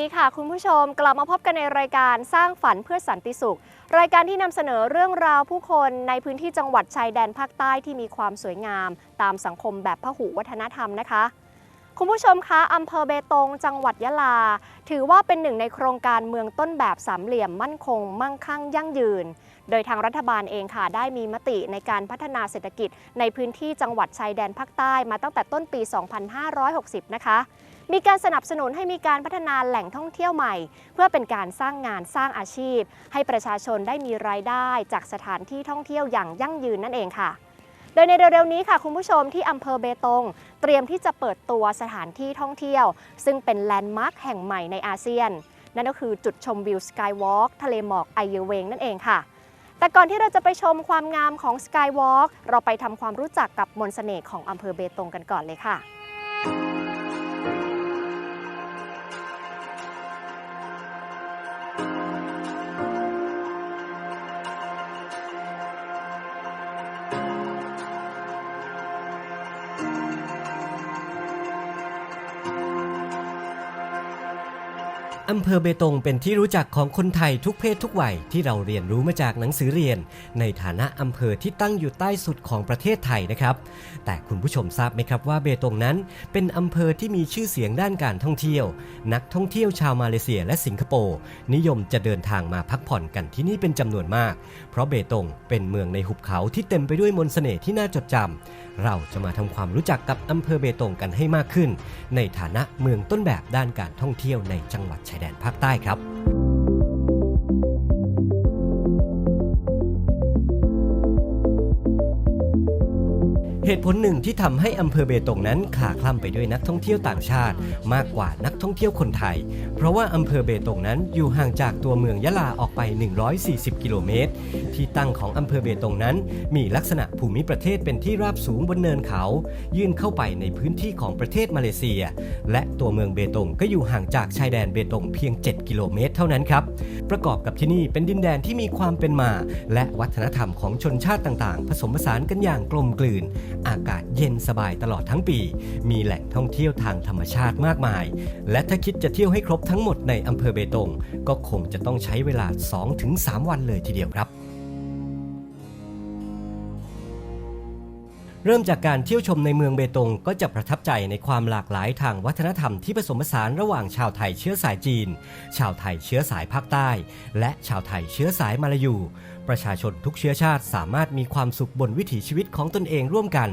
ดีค่ะ คุณผู้ชมกลับมาพบกันในรายการสร้างฝันเพื่อสันติสุข รายการที่นำเสนอเรื่องราวผู้คนในพื้นที่จังหวัดชายแดนภาคใต้ที่มีความสวยงาม ตามสังคมแบบพหุวัฒนธรรมนะคะ คุณผู้ชมคะอำเภอเบตง จังหวัดยะลา ถือว่าเป็นหนึ่งในโครงการเมืองต้นแบบสามเหลี่ยมมั่นคง มั่งคั่งยั่งยืน โดยทางรัฐบาลเองค่ะได้มีมติในการพัฒนาเศรษฐกิจ ในพื้นที่จังหวัดชายแดนภาคใต้มาตั้งแต่ต้นปี 2560 นะคะมีการสนับสนุนให้มีการพัฒนาแหล่งท่องเที่ยวใหม่ เพื่อเป็นการสร้างงานสร้างอาชีพ ให้ประชาชนได้มีรายได้จากสถานที่ท่องเที่ยวอย่างยั่งยืนนั่นเองค่ะ โดยในเร็วๆนี้ค่ะ คุณผู้ชมที่อำเภอเบตง เตรียมที่จะเปิดตัวสถานที่ท่องเที่ยว ซึ่งเป็นแลนด์มาร์คแห่งใหม่ในอาเซียน นั่นก็คือจุดชมวิวสกายวอล์กทะเลหมอกไอเยเวงนั่นเองค่ะ แต่ก่อนที่เราจะไปชมความงามของสกายวอล์กเราไปทำความรู้จักกับมนต์เสน่ห์ของอำเภอเบตงกันก่อนเลยค่ะ อำเภอเบตงเป็นที่รู้จักของคนไทยทุกเพศทุกวัยที่เราเรียนรู้มาจากหนังสือเรียน ในฐานะอำเภอที่ตั้งอยู่ใต้สุดของประเทศไทยนะครับ แต่คุณผู้ชมทราบไหมครับว่าเบตงนั้นเป็นอำเภอที่มีชื่อเสียงด้านการท่องเที่ยว นักท่องเที่ยวชาวมาเลเซียและสิงคโปร์นิยมจะเดินทางมาพักผ่อนกันที่นี่เป็นจำนวนมาก เพราะเบตงเป็นเมืองในหุบเขาที่เต็มไปด้วยมนต์เสน่ห์ที่น่าจดจำ เราจะมาทำความรู้จักกับอำเภอเบตงกันให้มากขึ้น ในฐานะเมืองต้นแบบด้านการท่องเที่ยวในจังหวัดชายแดนภาคใต้ครับ เหตุผลหนึ่งที่ทำให้อำเภอเบตงนั้นขาคล่ำไปด้วยนักท่องเที่ยวต่างชาติ มากกว่านักท่องเที่ยวคนไทย เพราะว่าอำเภอเบตงนั้นอยู่ห่างจากตัวเมืองยะลาออกไป 140 กิโลเมตร ที่ตั้งของอำเภอเบตงนั้น มีลักษณะภูมิประเทศเป็นที่ราบสูงบนเนินเขา ยื่นเข้าไปในพื้นที่ของประเทศมาเลเซีย และตัวเมืองเบตงก็อยู่ห่างจากชายแดนเบตงเพียง 7 กิโลเมตร เท่านั้นครับ ประกอบกับที่นี่เป็นดินแดนที่มีความเป็นมา และวัฒนธรรมของชนชาติต่างๆ ผสมผสานกันอย่างกลมกลืน อากาศเย็นสบายตลอดทั้งปี มีแหล่งท่องเที่ยวทางธรรมชาติมากมาย และถ้าคิดจะเที่ยวให้ครบทั้งหมดในอำเภอเบตง ก็คงจะต้องใช้เวลา 2-3 วันเลยทีเดียวครับ เริ่มจากการเที่ยวชมในเมืองเบตงก็จะประทับใจในความหลากหลายทางวัฒนธรรมที่ผสมผสานระหว่างชาวไทยเชื้อสายจีน ชาวไทยเชื้อสายภาคใต้ และชาวไทยเชื้อสายมาลายู ประชาชนทุกเชื้อชาติสามารถมีความสุขบนวิถีชีวิตของตนเองร่วมกัน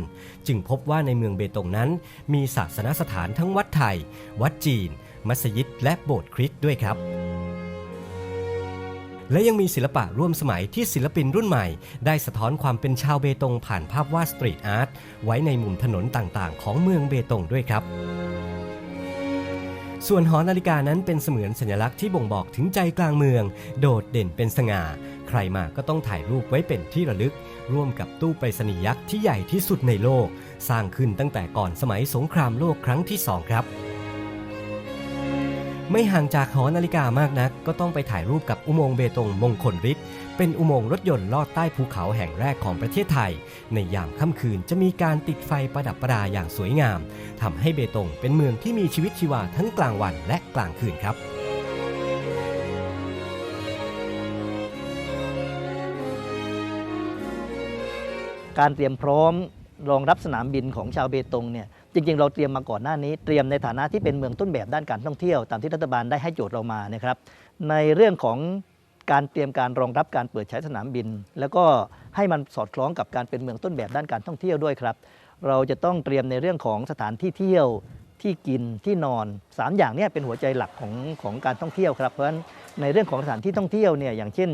จึงพบว่าในเมืองเบตงนั้น มีศาสนสถานทั้งวัดไทย วัดจีน มัสยิดและโบสถ์คริสต์ด้วยครับ และยังมีศิลปะร่วมสมัยที่ศิลปินรุ่นใหม่ ได้สะท้อนความเป็นชาวเบตงผ่านภาพวาดสตรีทอาร์ตไว้ในมุมถนนต่างๆ ของเมืองเบตงด้วยครับส่วนหอนาฬิกานั้นเป็นเสมือนสัญลักษณ์ที่บ่งบอกถึงใจกลางเมือง โดดเด่นเป็นสง่า ใครมาก็ต้องถ่ายรูปไว้เป็นที่ระลึก ร่วมกับตู้ไปรษณียยักษ์ที่ใหญ่ที่สุดในโลก สร้างขึ้นตั้งแต่ก่อนสมัยสงครามโลกครั้งที่สองครับ ไม่ห่างจากหอนาฬิกามากนัก ก็ต้องไปถ่ายรูปกับอุโมงค์เบตงมงคลฤทธิ์เป็นอุโมงค์รถยนต์ลอดใต้ภูเขาแห่งแรกของประเทศไทย ในยามค่ำคืนจะมีการติดไฟประดับประดาอย่างสวยงามทำให้เบตงเป็นเมืองที่มีชีวิตชีวาทั้งกลางวันและกลางคืนครับการเตรียมพร้อม รองรับสนามบินของชาวเบตงเนี่ยจริงๆ เราเตรียมมาก่อนหน้านี้เตรียมในฐานะที่เป็นเมืองต้นแบบด้านการท่องเที่ยวตามที่รัฐบาลได้ให้โจทย์เรามานะครับในเรื่องของการเตรียมการรองรับการเปิดใช้สนามบิน แล้วก็ให้มันสอดคล้องกับการเป็นเมืองต้นแบบด้านการท่องเที่ยวด้วยครับเราจะต้องเตรียมในเรื่องของสถานที่เที่ยวที่กินที่นอน 3 อย่างนี้เป็นหัวใจหลักของของการท่องเที่ยวครับเพราะฉะนั้นในเรื่องของสถานที่ท่องเที่ยวเนี่ยอย่างเช่น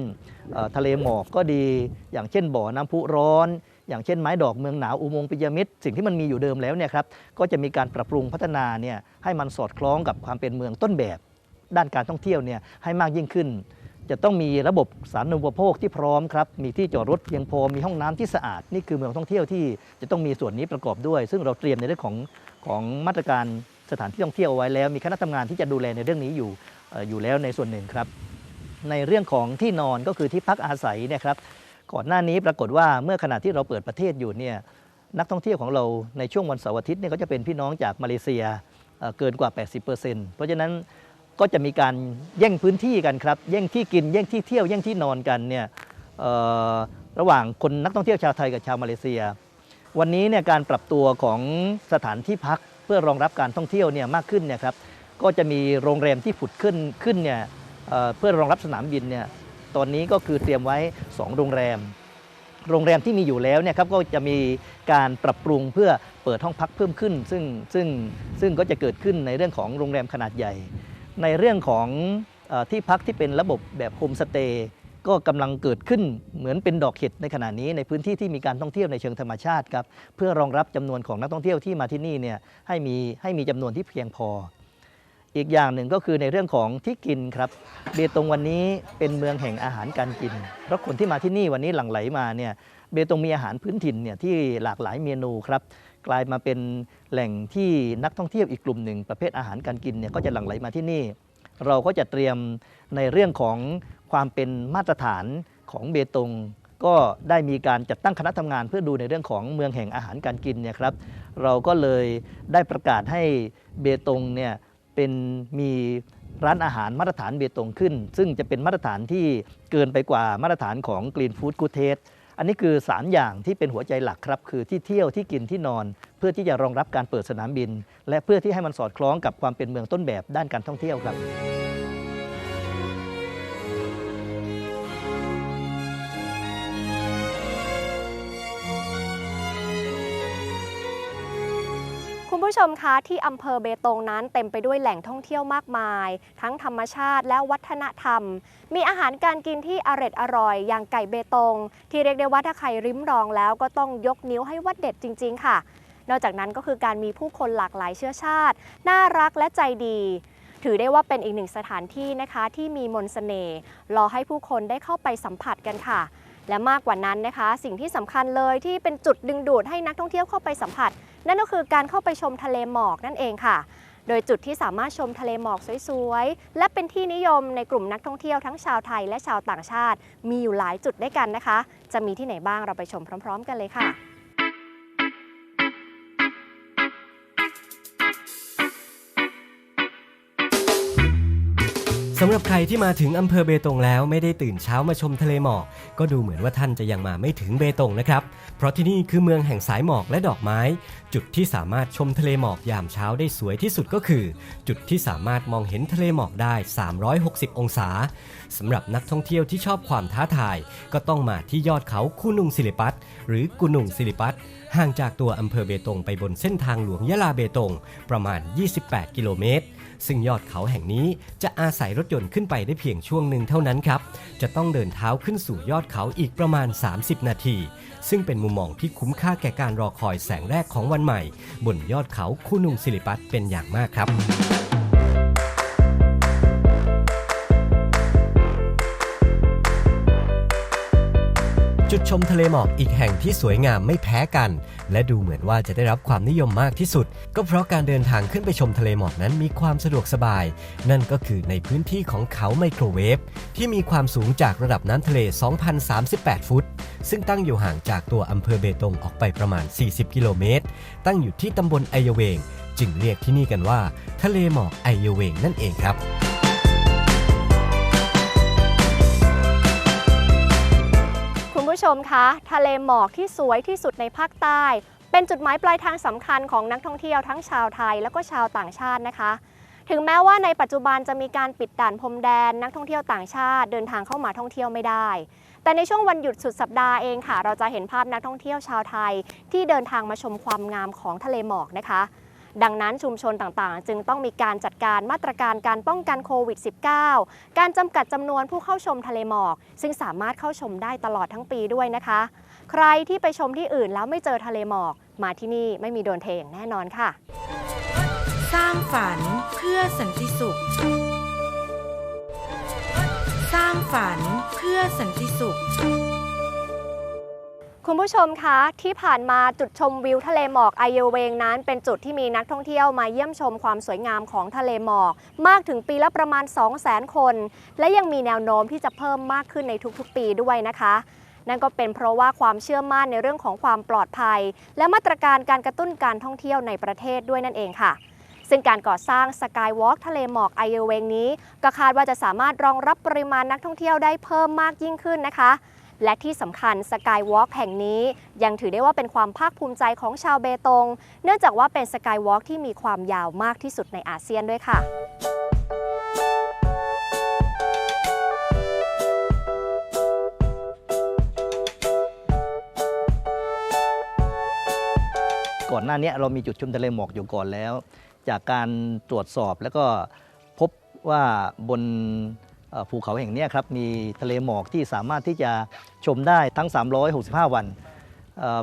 ทะเลหมอกก็ดี อย่างเช่นบ่อน้ำพุร้อน อย่างเช่นไม้ดอกเมืองหนาวอุโมงค์ปิยมิตรสิ่งที่มันมีอยู่เดิมแล้วเนี่ยครับก็จะมีการปรับปรุงพัฒนาเนี่ยให้มันสอดคล้องกับความเป็นเมืองต้นแบบ ด้านการท่องเที่ยวเนี่ยให้มากยิ่งขึ้น จะต้องมีระบบสาธารณูปโภคที่พร้อมครับมีที่จอดรถเพียงพอมีห้องน้ำที่สะอาด นี่คือเมืองท่องเที่ยวที่จะต้องมีส่วนนี้ประกอบด้วย ซึ่งเราเตรียมในเรื่องของของมาตรการสถานที่ท่องเที่ยวเอาไว้แล้ว มีคณะทำงานที่จะดูแลในเรื่องนี้อยู่อยู่แล้วในส่วนหนึ่งครับในเรื่องของที่นอนก็คือที่พักอาศัยเนะครับ ก่อนหน้านี้ปรากฏว่าเมื่อขณะที่เราเปิดประเทศอยู่เนี่ยนักท่องเที่ยวของเราในช่วงวันเสาร์อาทิตย์เนี่ยก็จะเป็นพี่น้องจากมาเลเซียเเกินกว่า 80%เพราะฉะนั้นก็จะมีการแย่งพื้นที่กันครับ แย่งที่กิน แย่งที่เที่ยว แย่งที่นอนกันเนี่ยระหว่างคนนักท่องเที่ยวชาวไทยกับชาวมาเลเซีย วันนี้เนี่ยการปรับตัวของสถานที่พักเพื่อรองรับการท่องเที่ยวเนี่ยมากขึ้นเนี่ยครับ ก็จะมีโรงแรมที่ผุดขึ้นขึ้นเนี่ยเเพื่อรองรับสนามบินเนี่ย ตอนนี้ก็คือเตรียมไว้ 2 โรงแรม โรงแรมที่มีอยู่แล้วเนี่ยครับก็จะมีการปรับปรุงเพื่อเปิดห้องพักเพิ่มขึ้น ซึ่งซึ่งซึ่งก็จะเกิดขึ้นในเรื่องของโรงแรมขนาดใหญ่ ในเรื่องของอที่พักที่เป็นระบบแบบโฮมสเตย์ก็กำลังเกิดขึ้นเหมือนเป็นดอกเห็ดในขณะนี้ในพื้นที่ที่มีการท่องเที่ยวในเชิงธรรมชาติครับเพื่อรองรับจำนวนของนักท่องเที่ยวที่มาที่นี่เนี่ยให้มีให้มีจำนวนที่เพียงพอ อีกอย่างหนึ่งก็คือในเรื่องของที่กินครับเบตงวันนี้เป็นเมืองแห่งอาหารการกิน เพราะคนที่มาที่นี่วันนี้หลั่งไหลมาเนี่ยเบตงมีอาหารพื้นถิ่นเนี่ยที่หลากหลายเมนูครับกลายมาเป็นแหล่งที่นักท่องเที่ยวอีกกลุ่มหนึ่งประเภทอาหารการกินเนี่ยก็จะหลั่งไหลมาที่นี่ เราก็จะเตรียมในเรื่องของความเป็นมาตรฐานของเบตงก็ได้มีการจัดตั้งคณะทำงานเพื่อดูในเรื่องของเมืองแห่งอาหารการกินเนี่ยครับเราก็เลยได้ประกาศให้เบตงเนี่ย เป็นมีร้านอาหารมาตรฐานเบตงขึ้น ซึ่งจะเป็นมาตรฐานที่เกินไปกว่ามาตรฐานของ Green Food Good Taste อันนี้คือ 3 อย่างที่เป็นหัวใจหลักครับ คือที่เที่ยวที่กินที่นอน เพื่อที่จะรองรับการเปิดสนามบิน และเพื่อที่ให้มันสอดคล้องกับความเป็นเมืองต้นแบบด้านการท่องเที่ยวครับ ผู้ชมคะที่อำเภอเบตงนั้นเต็มไปด้วยแหล่งท่องเที่ยวมากมาย ทั้งธรรมชาติและวัฒนธรรม มีอาหารการกินที่อร่อยอร่อย อย่างไก่เบตง ที่เรียกได้ว่าถ้าใครริมรองแล้วก็ต้องยกนิ้วให้ว่าเด็ดจริง ๆ ค่ะ นอกจากนั้นก็คือการมีผู้คนหลากหลายเชื้อชาติ น่ารักและใจดี ถือได้ว่าเป็นอีกหนึ่งสถานที่นะคะที่มีมนต์เสน่ห์รอให้ผู้คนได้เข้าไปสัมผัสกันค่ะและมากกว่านั้นนะคะ สิ่งที่สำคัญเลยที่เป็นจุดดึงดูดให้นักท่องเที่ยวเข้าไปสัมผัส นั่นก็คือการเข้าไปชมทะเลหมอกนั่นเองค่ะ โดยจุดที่สามารถชมทะเลหมอกสวยๆ และเป็นที่นิยมในกลุ่มนักท่องเที่ยวทั้งชาวไทยและชาวต่างชาติ มีอยู่หลายจุดด้วยกันนะคะ จะมีที่ไหนบ้างเราไปชมพร้อม ๆ กันเลยค่ะ สำหรับใครที่มาถึงอำเภอเบตงแล้วไม่ได้ตื่นเช้ามาชมทะเลหมอก ก็ดูเหมือนว่าท่านจะยังมาไม่ถึงเบตงนะครับ เพราะที่นี่คือเมืองแห่งสายหมอกและดอกไม้ จุดที่สามารถชมทะเลหมอกยามเช้าได้สวยที่สุดก็คือ จุดที่สามารถมองเห็นทะเลหมอกได้ 360 องศาสำหรับนักท่องเที่ยวที่ชอบความท้าทาย ก็ต้องมาที่ยอดเขาคูนุงศิริปัตหรือกุนุงศิริปัตห่างจากตัวอำเภอเบตงไปบนเส้นทางหลวงยะลาเบตงประมาณ 28 กิโลเมตร ซึ่งยอดเขาแห่งนี้จะอาศัยรถยนต์ขึ้นไปได้เพียงช่วงหนึ่งเท่านั้นครับ จะต้องเดินเท้าขึ้นสู่ยอดเขาอีกประมาณ 30 นาที ซึ่งเป็นมุมมองที่คุ้มค่าแก่การรอคอยแสงแรกของวันใหม่ บนยอดเขาคูนุงศิริปัตเป็นอย่างมากครับ ดชมทะเลหมอกอีกแห่งที่สวยงามไม่แพ้กัน และดูเหมือนว่าจะได้รับความนิยมมากที่สุด ก็เพราะการเดินทางขึ้นไปชมทะเลหมอกนั้นมีความสะดวกสบาย นั่นก็คือในพื้นที่ของเขาไมโครเวฟที่มีความสูงจากระดับน้ำทะเล 2,038 ฟุต ซึ่งตั้งอยู่ห่างจากตัวอำเภอเบตงออกไปประมาณ 40 กิโลเมตร ตั้งอยู่ที่ตำบลไอเยเวง จึงเรียกที่นี่กันว่า ทะเลหมอกไอเยเวงนั่นเองครับ ผู้ชมคะ ทะเลหมอกที่สวยที่สุดในภาคใต้ เป็นจุดหมายปลายทางสำคัญของนักท่องเที่ยวทั้งชาวไทยและก็ชาวต่างชาตินะคะ ถึงแม้ว่าในปัจจุบันจะมีการปิดด่านพรมแดน นักท่องเที่ยวต่างชาติเดินทางเข้ามาท่องเที่ยวไม่ได้ แต่ในช่วงวันหยุดสุดสัปดาห์เองค่ะ เราจะเห็นภาพนักท่องเที่ยวชาวไทย ที่เดินทางมาชมความงามของทะเลหมอกนะคะ ดังนั้นชุมชนต่างๆ จึงต้องมีการจัดการมาตรการการป้องกันโควิด -19 การจำกัดจำนวนผู้เข้าชมทะเลหมอก ซึ่งสามารถเข้าชมได้ตลอดทั้งปีด้วยนะคะ ใครที่ไปชมที่อื่นแล้วไม่เจอทะเลหมอก มาที่นี่ไม่มีโดนเทอย่างแน่นอนค่ะ สร้างฝันเพื่อสันติสุข สร้างฝันเพื่อสันติสุข คุณผู้ชมคะที่ผ่านมาจุดชมวิวทะเลหมอกไอเยเวงนั้น เป็นจุดที่มีนักท่องเที่ยวมาเยี่ยมชมความสวยงามของทะเลหมอก มากถึงปีละประมาณ 2 0 0 0 0 0 คน และยังมีแนวโน้มที่จะเพิ่มมากขึ้นในทุกๆ ปีด้วยนะคะ นั่นก็เป็นเพราะว่าความเชื่อมั่นในเรื่องของความปลอดภัย และมาตรการการกระตุ้นการท่องเที่ยวในประเทศด้วยนั่นเองค่ะซึ่งการก่อสร้างสกายวอล์กทะเลหมอกไอเยเวงนี้ ก็คาดว่าจะสามารถรองรับปริมาณนักท่องเที่ยวได้เพิ่มมากยิ่งขึ้นนะคะ และที่สำคัญสกายวอล์กแห่งนี้ยังถือได้ว่าเป็นความภาคภูมิใจของชาวเบตง เนื่องจากว่าเป็นสกายวอล์กที่มีความยาวมากที่สุดในอาเซียนด้วยค่ะก่อนหน้านี้เรามีจุดชมทะเลหมอกอยู่ก่อนแล้ว จากการตรวจสอบแล้วก็พบว่าบน ภูเขาแห่งนี้ครับมีทะเลหมอกที่สามารถที่จะชมได้ทั้ง 365 วัน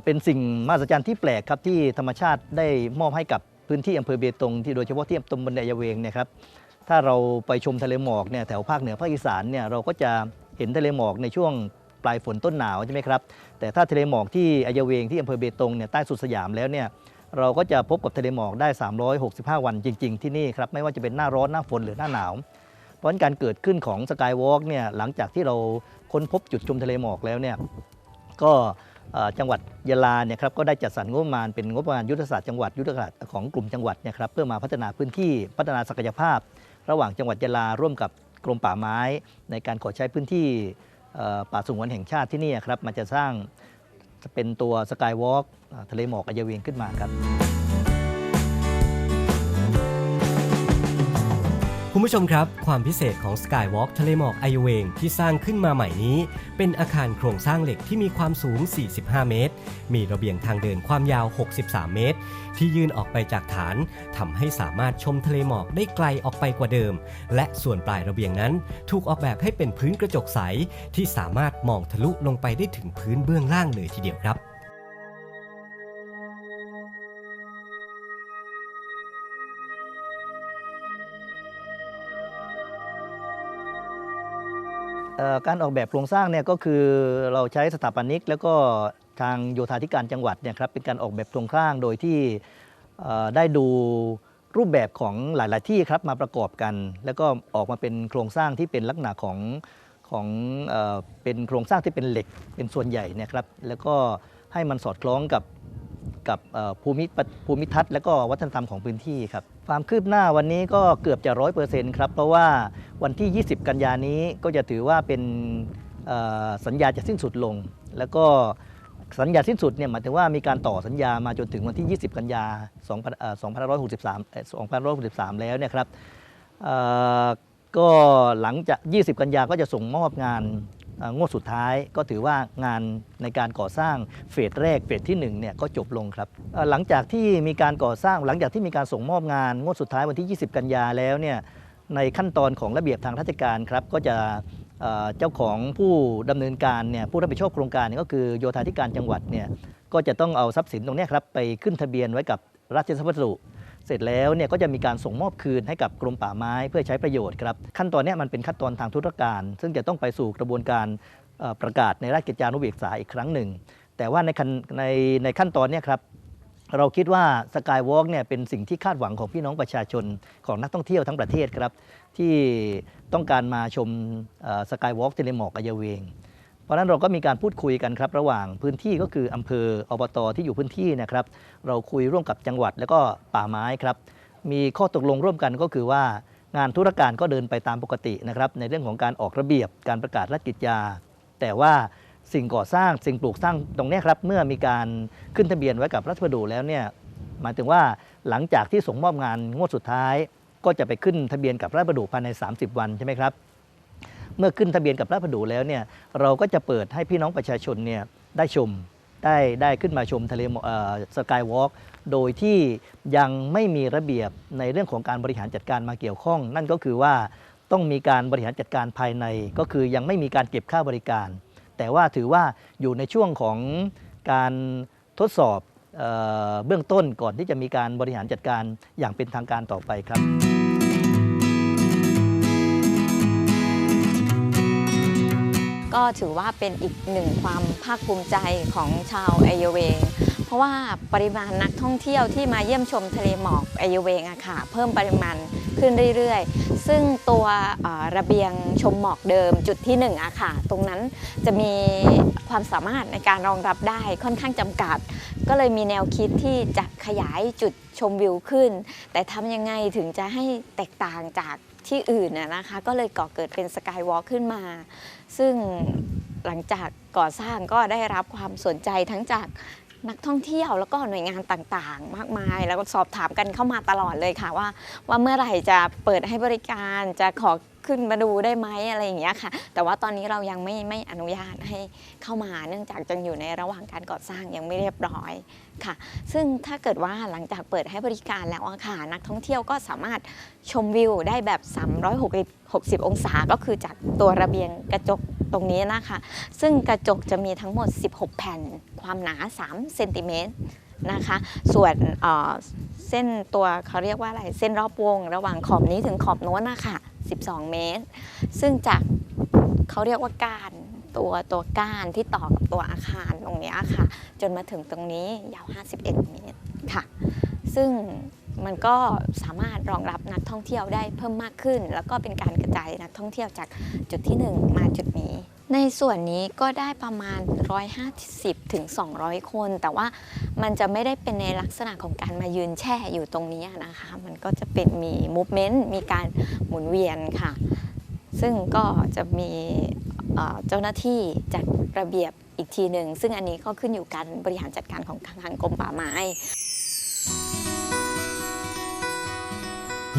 เป็นสิ่งมหัศจรรย์ที่แปลกครับที่ธรรมชาติได้มอบให้กับพื้นที่อำเภอเบตงที่โดยเฉพาะที่ตำบลไดยเวงเนี่ยครับถ้าเราไปชมทะเลหมอกเนี่ยแถวภาคเหนือภาคอีสานเนี่ยเราก็จะเห็นทะเลหมอกในช่วงปลายฝนต้นหนาวใช่ไหมครับแต่ถ้าทะเลหมอกที่อายเวงที่อำเภอเบตงเนี่ยใต้สุดสยามแล้วเนี่ยเราก็จะพบกับทะเลหมอกได้ 365 วันจริง ๆ ที่นี่ครับไม่ว่าจะเป็นหน้าร้อนหน้าฝนหรือหน้าหนาว ราะฉะนั้นการเกิดขึ้นของสกายวอล์กเนี่ยหลังจากที่เราค้นพบจุดชมทะเลหมอกแล้วเนี่ยก็จังหวัดยะลาเนี่ยครับก็ได้จัดสรรงบประมาณเป็นงบประมาณยุทธศาสตร์จังหวัดยุทธศาสตร์ของกลุ่มจังหวัดเนะครับเพื่อมาพัฒนาพื้นที่พัฒนาศักยภาพ ระหว่างจังหวัดยะลาร่วมกับกรมป่าไม้ ในการขอใช้พื้นที่ป่าสงวนแห่งชาติที่นี่ครับมันจะสร้างเป็นตัวสกายวอล์กทะเลหมอกอายเวงขึ้นมาครับ คุณผู้ชมครับ ความพิเศษของ Skywalk ทะเลหมอกไอเวงที่สร้างขึ้นมาใหม่นี้ เป็นอาคารโครงสร้างเหล็กที่มีความสูง 45 เมตร มีระเบียงทางเดินความยาว 63 เมตร ที่ยื่นออกไปจากฐานทำให้สามารถชมทะเลหมอกได้ไกลออกไปกว่าเดิม และส่วนปลายระเบียงนั้น ถูกออกแบบให้เป็นพื้นกระจกใส ที่สามารถมองทะลุลงไปได้ถึงพื้นเบื้องล่างเลยทีเดียวครับ การออกแบบโครงสร้างเนี่ยก็คือเราใช้สถาปนิก แล้วก็ทางโยธาธิการจังหวัดเนี่ยครับเป็นการออกแบบโครงสร้างโดยที่ได้ดูรูปแบบของหลาย ๆ ที่ครับมาประกอบกัน แล้วก็ออกมาเป็นโครงสร้างที่เป็นลักษณะของของเอเป็นโครงสร้างที่เป็นเหล็กเป็นส่วนใหญ่เนะครับ แล้วก็ให้มันสอดคล้องกับ กับภูมิภูมิทัศน์และก็วัฒนธรรมของพื้นที่ครับความคืบหน้าวันนี้ก็เกือบจะร้อยเปอร์เซ็นต์ครับ เพราะว่าวันที่ 20 กันยานี้ก็จะถือว่าเป็นสัญญาจะสิ้นสุดลง แล้วก็สัญญาสิ้นสุดเนี่ยหมายถึงว่ามีการต่อสัญญามาจนถึงวันที่ 20 กันยา2 2563เอ่อ2563 แล้วเนี่ยครับก็หลังจาก 20 กันยาก็จะส่งมอบงาน งวดสุดท้ายก็ถือว่างานในการก่อสร้างเฟสแรกเฟสที่1เนี่ยก็จบลงครับหลังจากที่มีการก่อสร้างหลังจากที่มีการส่งมอบงาน งวดสุดท้ายวันที่ 20 กันยาแล้วเนี่ยในขั้นตอนของระเบียบทางราชการครับก็จะเจ้าของผู้ดำเนินการเนี่ยผู้รับผิดชอบโครงการเนี่ยก็คือโยธาธิการจังหวัดเนี่ยก็จะต้องเอาทรัพย์สินตรงนี้ครับไปขึ้นทะเบียนไว้กับราชพัสดุ เสร็จแล้วเนี่ยก็จะมีการส่งมอบคืนให้กับกรมป่าไม้เพื่อใช้ประโยชน์ครับ ขั้นตอนนี้มันเป็นขั้นตอนทางธุรการ ซึ่งจะต้องไปสู่กระบวนการประกาศในราชกิจจานุเบกษาอีกครั้งหนึ่ง แต่ว่าในขั้นในในขั้นตอนนี้ครับเราคิดว่าสกายวอล์กเนี่ยเป็นสิ่งที่คาดหวังของพี่น้องประชาชนของนักท่องเที่ยวทั้งประเทศครับ ที่ต้องการมาชมสกายวอล์กทะเลหมอกอายเวง เพราะนั้นเราก็มีการพูดคุยกันครับระหว่างพื้นที่ก็คืออำเภออบตที่อยู่พื้นที่นะครับ เราคุยร่วมกับจังหวัดแล้วก็ป่าไม้ครับมีข้อตกลงร่วมกันก็คือว่างานธุรการก็เดินไปตามปกตินะครับในเรื่องของการออกระเบียบการประกาศราชกิจจาแต่ว่าสิ่งก่อสร้างสิ่งปลูกสร้างตรงนี้ครับเมื่อมีการขึ้นทะเบียนไว้กับรัฐธรรมนูแล้วเนี่ยหมายถึงว่าหลังจากที่ส่งมอบงานงวดสุดท้าย ก็จะไปขึ้นทะเบียนกับรัฐธรรมนูภายใน 30 วันใช่ไหมครับ เมื่อขึ้นทะเบียนกับราชพัสดุแล้วเนี่ยเราก็จะเปิดให้พี่น้องประชาชนเนี่ยได้ชมได้ได้ขึ้นมาชมทะเลสกายวอล์กโดยที่ยังไม่มีระเบียบในเรื่องของการบริหารจัดการมาเกี่ยวข้อง นั่นก็คือว่าต้องมีการบริหารจัดการภายใน ก็คือยังไม่มีการเก็บค่าบริการ แต่ว่าถือว่าอยู่ในช่วงของการทดสอบเออเบื้องต้นก่อนที่จะมีการบริหารจัดการอย่างเป็นทางการต่อไปครับ ก็ถือว่าเป็นอีกหนึ่งความภาคภูมิใจของชาวไอเยเวง เพราะว่าปริมาณนักท่องเที่ยวที่มาเยี่ยมชมทะเลหมอกไอเยเวงอะค่ะเพิ่มปริมาณขึ้นเรื่อยๆ ซึ่งตัวระเบียงชมหมอกเดิมจุดที่1อะค่ะ ตรงนั้นจะมีความสามารถในการรองรับได้ค่อนข้างจำกัด ก็เลยมีแนวคิดที่จะขยายจุดชมวิวขึ้น แต่ทำยังไงถึงจะให้แตกต่างจากที่อื่นนะนะคะ ก็เลยก่อเกิดเป็นสกายวอล์ขึ้นมา ซึ่งหลังจากก่อสร้างก็ได้รับความสนใจทั้งจากนักท่องเที่ยวแล้วก็หน่วยงานต่างๆ มากมาย แล้วก็สอบถามกันเข้ามาตลอดเลยค่ะว่า ว่าเมื่อไหร่จะเปิดให้บริการจะขอ ขึ้นมาดูได้ไหมอะไรอย่างเงี้ยค่ะ แต่ว่าตอนนี้เรายังไม่ไม่อนุญาตให้เข้ามาเนื่องจากยังอยู่ในระหว่างการก่อสร้างยังไม่เรียบร้อยค่ะ ซึ่งถ้าเกิดว่าหลังจากเปิดให้บริการแล้วค่ะนักท่องเที่ยวก็สามารถชมวิวได้แบบ 360 องศาก็คือจากตัวระเบียงกระจกตรงนี้นะคะ ซึ่งกระจกจะมีทั้งหมด 16 แผ่น ความหนา 3 เซนติเมตรนะคะ ส่วนเส้นตัวเขาเรียกว่าอะไร เส้นรอบวง ระหว่างขอบนี้ถึงขอบโน้นนะคะ 12 เมตร ซึ่งจากเขาเรียกว่าก้านตัวตัวก้านที่ต่อกับตัวอาคารตรงนี้ค่ะ จนมาถึงตรงนี้ยาว 51 เมตรค่ะ ซึ่งมันก็สามารถรองรับนักท่องเที่ยวได้เพิ่มมากขึ้น แล้วก็เป็นการกระจายนักท่องเที่ยวจากจุดที่ 1 มาจุดนี้ ในส่วนนี้ก็ได้ประมาณ 150ถึง200 คน แต่ว่ามันจะไม่ได้เป็นในลักษณะของการมายืนแช่อยู่ตรงนี้นะคะ มันก็จะเป็นมีมูฟเมนต์มีการหมุนเวียนค่ะ ซึ่งก็จะมีเจ้าหน้าที่จัดระเบียบอีกทีหนึ่ง ซึ่งอันนี้ก็ขึ้นอยู่การบริหารจัดการของทางกรมป่าไม้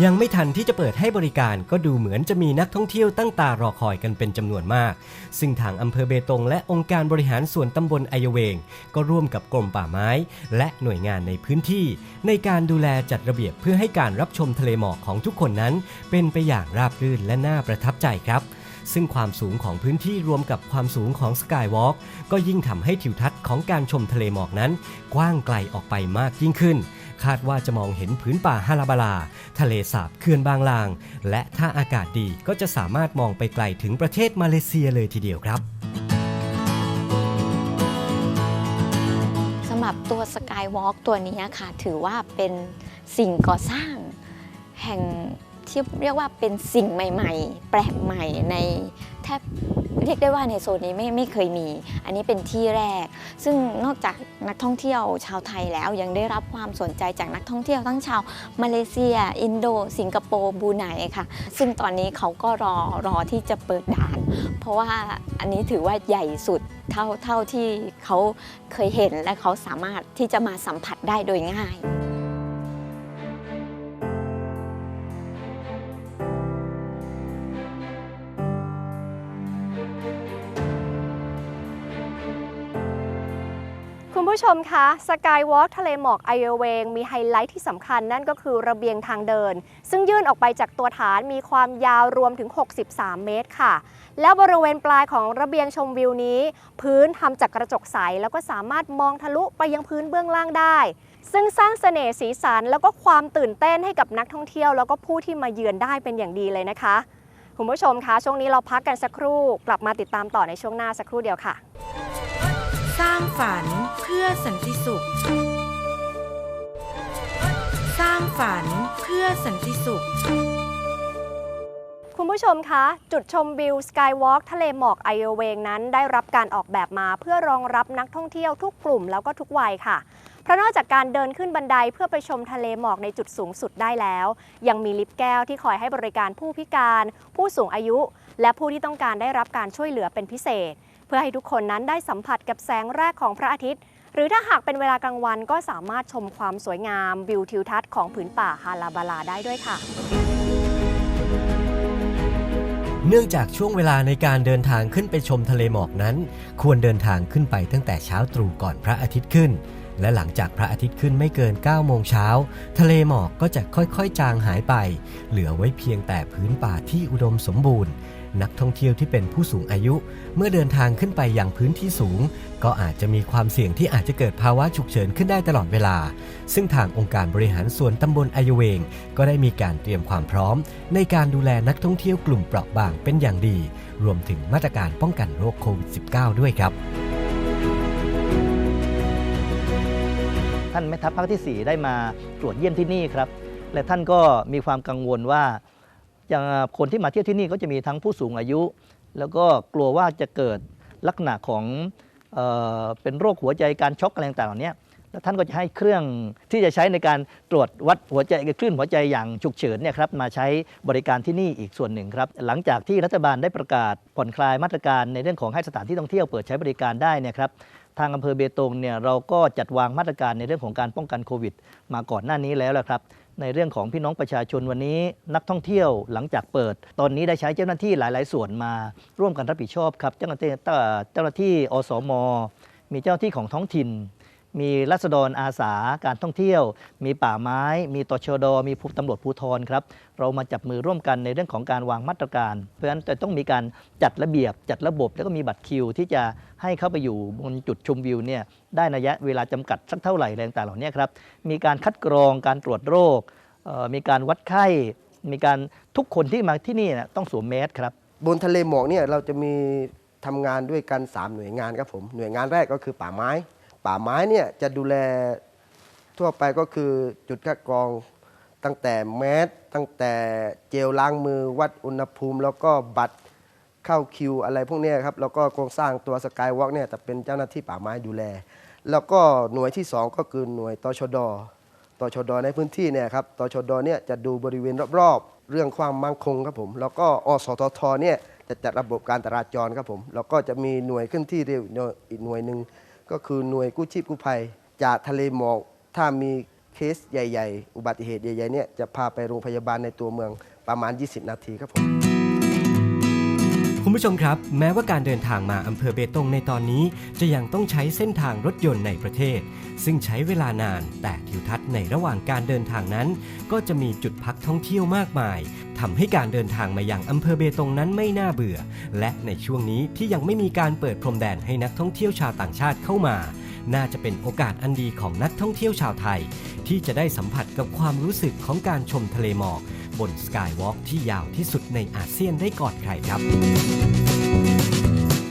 ยังไม่ทันที่จะเปิดให้บริการก็ดูเหมือนจะมีนักท่องเที่ยวตั้งตารอคอยกันเป็นจำนวนมาก ซึ่งทางอำเภอเบตงและองค์การบริหารส่วนตำบลไอยเวง ก็ร่วมกับกรมป่าไม้ และหน่วยงานในพื้นที่ ในการดูแลจัดระเบียบเพื่อให้การรับชมทะเลหมอกของทุกคนนั้น เป็นไปอย่างราบรื่นและน่าประทับใจครับซึ่งความสูงของพื้นที่รวมกับความสูงของสกายวอล์กก็ยิ่งทำให้ทิวทัศน์ของการชมทะเลหมอกนั้น กว้างไกลออกไปมากยิ่งขึ้น คาดว่าจะมองเห็นผืนป่าฮาราบาลา ทะเลสาบเขื่อนบางลาง และถ้าอากาศดีก็จะสามารถมองไปไกลถึงประเทศมาเลเซียเลยทีเดียวครับสำหรับตัวสกายวอล์กตัวนี้ค่ะ ถือว่าเป็นสิ่งก่อสร้างแห่ง ที่เรียกว่าเป็นสิ่งใหม่ ๆ แปลกใหม่ในแทบเรียกได้ว่าในโซนนี้ไม่ไม่เคยมี อันนี้เป็นที่แรก ซึ่งนอกจากนักท่องเที่ยวชาวไทยแล้วยังได้รับความสนใจจากนักท่องเที่ยวทั้งชาวมาเลเซีย อินโด สิงคโปร์บูไนค่ะ ซึ่งตอนนี้เขาก็รอรอที่จะเปิดด่าน เพราะว่าอันนี้ถือว่าใหญ่สุดเท่าเท่าที่เขาเคยเห็นและเขาสามารถที่จะมาสัมผัสได้โดยง่าย ผู้ชมคะสกายวอล์กทะเลหมอกไอเอเวง มีไฮไลท์ที่สำคัญนั่นก็คือระเบียงทางเดิน ซึ่งยื่นออกไปจากตัวฐานมีความยาวรวมถึง 63 เมตรค่ะ แล้วบริเวณปลายของระเบียงชมวิวนี้ พื้นทำจากกระจกใส แล้วก็สามารถมองทะลุไปยังพื้นเบื้องล่างได้ ซึ่งสร้างเสน่ห์สีสัน แล้วก็ความตื่นเต้นให้กับนักท่องเที่ยว แล้วก็ผู้ที่มาเยือนได้เป็นอย่างดีเลยนะคะ คุณผู้ชมคะช่วงนี้เราพักกันสักครู่ กลับมาติดตามต่อในช่วงหน้าสักครู่เดียวค่ะ สร้างฝันเพื่อสันติสุข สร้างฝันเพื่อสันติสุข คุณผู้ชมคะ จุดชมวิวสกายวอล์กทะเลหมอกไอเอเวงนั้นได้รับการออกแบบมาเพื่อรองรับนักท่องเที่ยวทุกกลุ่มแล้วก็ทุกวัยค่ะเพราะนอกจากการเดินขึ้นบันไดเพื่อไปชมทะเลหมอกในจุดสูงสุดได้แล้ว ยังมีลิฟต์แก้วที่คอยให้บริการผู้พิการ ผู้สูงอายุ และผู้ที่ต้องการได้รับการช่วยเหลือเป็นพิเศษ เพื่อให้ทุกคนนั้นได้สัมผัสกับแสงแรกของพระอาทิตย์ หรือถ้าหากเป็นเวลากลางวันก็สามารถชมความสวยงามวิวทิวทัศน์ของผืนป่าฮาราบาลาได้ด้วยค่ะ เนื่องจากช่วงเวลาในการเดินทางขึ้นไปชมทะเลหมอกนั้น ควรเดินทางขึ้นไปตั้งแต่เช้าตรู่ก่อนพระอาทิตย์ขึ้นและหลังจากพระอาทิตย์ขึ้นไม่เกิน 9 โมงเช้า ทะเลหมอกก็จะค่อยๆ จางหายไป เหลือไว้เพียงแต่พื้นป่าที่อุดมสมบูรณ์ นักท่องเที่ยวที่เป็นผู้สูงอายุ เมื่อเดินทางขึ้นไปยังพื้นที่สูง ก็อาจจะมีความเสี่ยงที่อาจจะเกิดภาวะฉุกเฉินขึ้นได้ตลอดเวลา ซึ่งทางองค์การบริหารส่วนตำบลอายเวง ก็ได้มีการเตรียมความพร้อม ในการดูแลนักท่องเที่ยวกลุ่มเปราะบางเป็นอย่างดี รวมถึงมาตรการป้องกันโรคโควิด -19 ด้วยครับท่านแม่ทัพภาคที่ 4 ได้มาตรวจเยี่ยมที่นี่ครับ และท่านก็มีความกังวลว่า อย่างคนที่มาเที่ยวที่นี่ก็จะมีทั้งผู้สูงอายุ แล้วก็กลัวว่าจะเกิดลักษณะของเออเป็นโรคหัวใจการช็อกอะไรต่างๆเหล่านี้แล้วท่านก็จะให้เครื่องที่จะใช้ในการตรวจวัดหัวใจคลื่นหัวใจอย่างฉุกเฉินเนี่ยครับมาใช้บริการที่นี่อีกส่วนหนึ่งครับ หลังจากที่รัฐบาลได้ประกาศผ่อนคลายมาตรการในเรื่องของให้สถานที่ท่องเที่ยวเปิดใช้บริการได้เนี่ยครับทางอำเภอเบตงเนี่ยเราก็จัดวางมาตรการในเรื่องของการป้องกันโควิด มาก่อนหน้านี้แล้วแหละครับ ในเรื่องของพี่น้องประชาชนวันนี้ นักท่องเที่ยวหลังจากเปิด ตอนนี้ได้ใช้เจ้าหน้าที่หลาย ๆ ส่วนมา ร่วมกันรับผิดชอบครับเจ้าหน้าที่เจ้าหน้าที่อสม มีเจ้าหน้าที่ของท้องถิ่น มีรัษฎรอาสาการท่องเที่ยว มีป่าไม้ มีตชด มีภูตำรวจภูธรครับ เรามาจับมือร่วมกันในเรื่องของการวางมาตรการ เพราะฉะนั้นจะต้องมีการจัดระเบียบ จัดระบบ แล้วก็มีบัตรคิว ที่จะให้เข้าไปอยู่บนจุดชมวิวเนี่ยได้ระยะเวลาจำกัดสักเท่าไหร่แรงต่างเหล่านี้ครับ มีการคัดกรอง การตรวจโรค มีการวัดไข้ มีการทุกคนที่มาที่นี่นะต้องสวมแมสครับ บนทะเลหมอกเนี่ยเราจะมีทำงานด้วยกัน 3 หน่วยงานครับผม หน่วยงานแรกก็คือป่าไม้ ป่าไม้เนี่ยจะดูแลทั่วไปก็คือจุดคัดกรองตั้งแต่แมสตั้งแต่เจลล้างมือวัดอุณหภูมิ แล้วก็บัตรเข้าคิวอะไรพวกนี้ครับแล้วก็โครงสร้างตัวสกายวอล์กเนี่ยจะเป็นเจ้าหน้าที่ป่าไม้ดูแล แล้วก็หน่วยที่ 2 ก็คือหน่วยตชดตชดในพื้นที่เนี่ยครับตชดเนี่ยจะดูบริเวณรอบๆ เรื่องความมั่งคงครับผม แล้วก็อสททเนี่ยจะจัดระบบการจราจรครับผม แล้วก็จะมีหน่วยขึ้นที่เร็วอีกหน่วยหนึ่ง ก็คือหน่วยกู้ชีพกู้ภัย จากทะเลหมอกถ้ามีเคสใหญ่ ๆ อุบัติเหตุใหญ่ๆเนี่ยจะพาไปโรงพยาบาลในตัวเมืองประมาณ 20 นาทีครับผม คุณผู้ชมครับ แม้ว่าการเดินทางมาอำเภอเบตงในตอนนี้ จะยังต้องใช้เส้นทางรถยนต์ในประเทศ ซึ่งใช้เวลานาน แต่ทิวทัศน์ในระหว่างการเดินทางนั้น ก็จะมีจุดพักท่องเที่ยวมากมายทำให้การเดินทางมายังอำเภอเบตงนั้นไม่น่าเบื่อ และในช่วงนี้ที่ยังไม่มีการเปิดพรมแดนให้นักท่องเที่ยวชาวต่างชาติเข้ามา น่าจะเป็นโอกาสอันดีของนักท่องเที่ยวชาวไทย ที่จะได้สัมผัสกับความรู้สึกของการชมทะเลหมอก บนสกายวอล์กที่ยาวที่สุดในอาเซียนได้ก่อนใครครับ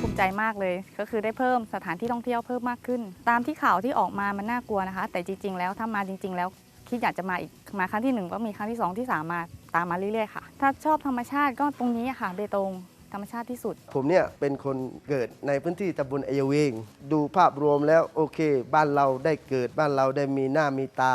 ภูมิใจมากเลยก็คือได้เพิ่มสถานที่ท่องเที่ยวเพิ่มมากขึ้น ตามที่ข่าวที่ออกมามันน่ากลัวนะคะ แต่จริงๆ แล้วถ้ามาจริง ๆ แล้วคิดอยากจะมาอีกมาครั้งที่หนึ่งก็มีครั้งที่สองที่สามมาตามมาเรื่อยๆค่ะ ถ้าชอบธรรมชาติก็ตรงนี้อะค่ะเบตงธรรมชาติที่สุด ผมเนี่ยเป็นคนเกิดในพื้นที่ตำบลเอยเวง ดูภาพรวมแล้วโอเค บ้านเราได้เกิดบ้านเราได้มีหน้ามีตา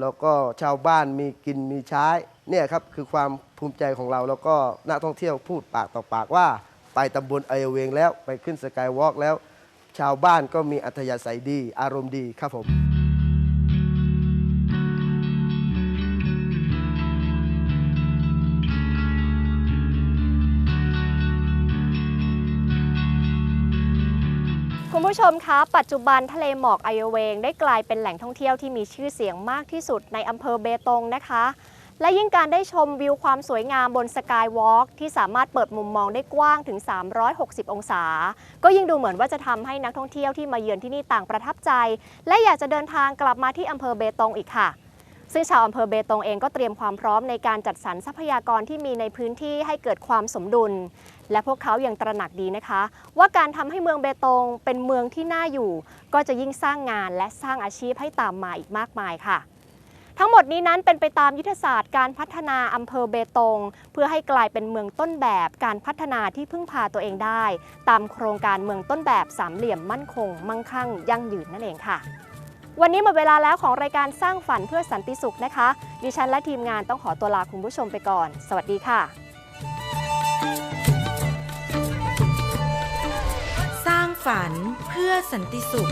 แล้วก็ชาวบ้านมีกินมีใช้เนี่ยครับคือความภูมิใจของเราแล้วก็นักท่องเที่ยวพูดปากต่อปากว่า ไปตำบลเอเวงแล้วไปขึ้นสกายวอล์กแล้ว ชาวบ้านก็มีอัธยาศัยดี อารมณ์ดีครับผม ผู้ชมคะ ปัจจุบันทะเลหมอกไอเวง ได้กลายเป็นแหล่งท่องเที่ยวที่มีชื่อเสียงมากที่สุดในอำเภอเบตงนะคะ และยิ่งการได้ชมวิวความสวยงามบนสกายวอล์กที่สามารถเปิดมุมมองได้กว้างถึง 360 องศา ก็ยิ่งดูเหมือนว่าจะทำให้นักท่องเที่ยวที่มาเยือนที่นี่ต่างประทับใจ และอยากจะเดินทางกลับมาที่อำเภอเบตงอีกค่ะซึ่งชาวอำเภอเบตงเองก็เตรียมความพร้อมในการจัดสรรทรัพยากรที่มีในพื้นที่ให้เกิดความสมดุล และพวกเขายังตระหนักดีนะคะ ว่าการทำให้เมืองเบตงเป็นเมืองที่น่าอยู่ ก็จะยิ่งสร้างงานและสร้างอาชีพให้ตามมาอีกมากมายค่ะ ทั้งหมดนี้นั้นเป็นไปตามยุทธศาสตร์การพัฒนาอำเภอเบตง เพื่อให้กลายเป็นเมืองต้นแบบการพัฒนาที่พึ่งพาตัวเองได้ ตามโครงการเมืองต้นแบบสามเหลี่ยมมั่นคง มั่งคั่ง ยั่งยืนนั่นเองค่ะวันนี้หมดเวลาแล้วของรายการสร้างฝันเพื่อสันติสุขนะคะ ดิฉันและทีมงานต้องขอตัวลาคุณผู้ชมไปก่อน สวัสดีค่ะ ฝันเพื่อสันติสุข